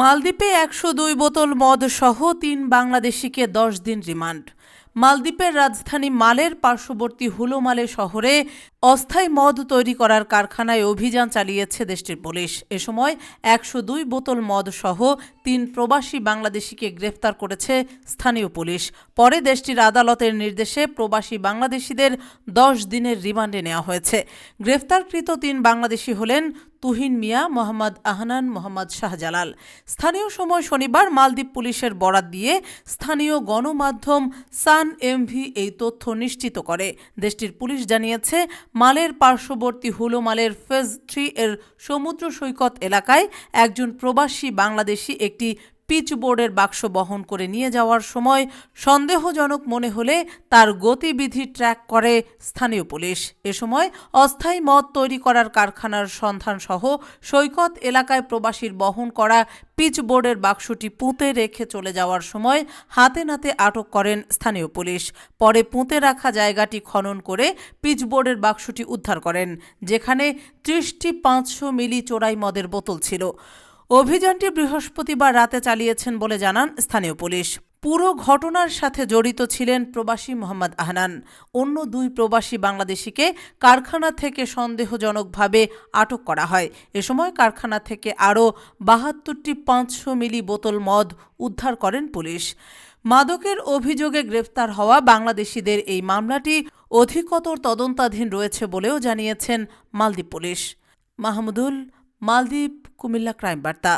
মালদ্বীপে একশো দুই বোতল মদ সহ তিন বাংলাদেশিকে দশ দিন রিমান্ড। মালদ্বীপের রাজধানী মালের পার্শ্ববর্তী হুলোমালে শহরে অস্থায়ী মদ তৈরি করার কারখানায় অভিযান চালিয়েছে দেশটির পুলিশ। এ সময় একশো দুই বোতল মদ সহ তিন প্রবাসী বাংলাদেশিকে গ্রেফতার করেছে স্থানীয় পুলিশ। পরে দেশটির আদালতের নির্দেশে প্রবাসী বাংলাদেশিদের দশ দিনের রিমান্ডে নেওয়া হয়েছে। গ্রেফতারকৃত তিন বাংলাদেশি হলেন তুহিন মিয়া, মোহাম্মদ আহনান, মোহাম্মদ শাহজালাল। স্থানীয় সময় শনিবার মালদ্বীপ পুলিশের বরাত দিয়ে স্থানীয় গণমাধ্যম সান এমভি এই তথ্য নিশ্চিত করে। দেশটির পুলিশ জানিয়েছে মালের পার্শ্ববর্তী হুলো মালের ফেজ থ্রি এর সমুদ্র সৈকত এলাকায় একজন প্রবাসী বাংলাদেশি একটি পিচবোর্ডের বাক্স বহন করে নিয়ে যাওয়ার সময় সন্দেহজনক মনে হলে তার গতিবিধি ট্র্যাক করে স্থানীয় পুলিশ। এ সময় অস্থায়ী মদ তৈরি করার কারখানার সন্ধান সহ সৈকত এলাকায় প্রবাসীর বহন করা পিচবোর্ডের বাক্সটি পুঁতে রেখে চলে যাওয়ার সময় হাতে নাতে আটক করেন স্থানীয় পুলিশ। পরে পুঁতে রাখা জায়গাটি খনন করে পিচবোর্ডের বাক্সটি উদ্ধার করেন, যেখানে ত্রিশটি পাঁচশো মিলি চোরাই মদের বোতল ছিল। অভিযানটি বৃহস্পতিবার রাতে চালিয়েছেন বলে জানান স্থানীয় পুলিশ। পুরো ঘটনার সাথে জড়িত ছিলেন প্রবাসী মোহাম্মদ আহনান। অন্য দুই প্রবাসী বাংলাদেশিকে কারখানা থেকে সন্দেহজনকভাবে আটক করা হয়। এ সময় কারখানা থেকে আরও বাহাত্তরটি পাঁচশো মিলি বোতল মদ উদ্ধার করেন পুলিশ। মাদকের অভিযোগে গ্রেফতার হওয়া বাংলাদেশিদের এই মামলাটি অধিকতর তদন্তাধীন রয়েছে বলেও জানিয়েছেন মালদ্বীপ পুলিশ। মাহমুদুল মালদ্বীপ কুমিল্লা ক্রাইম বার্তা।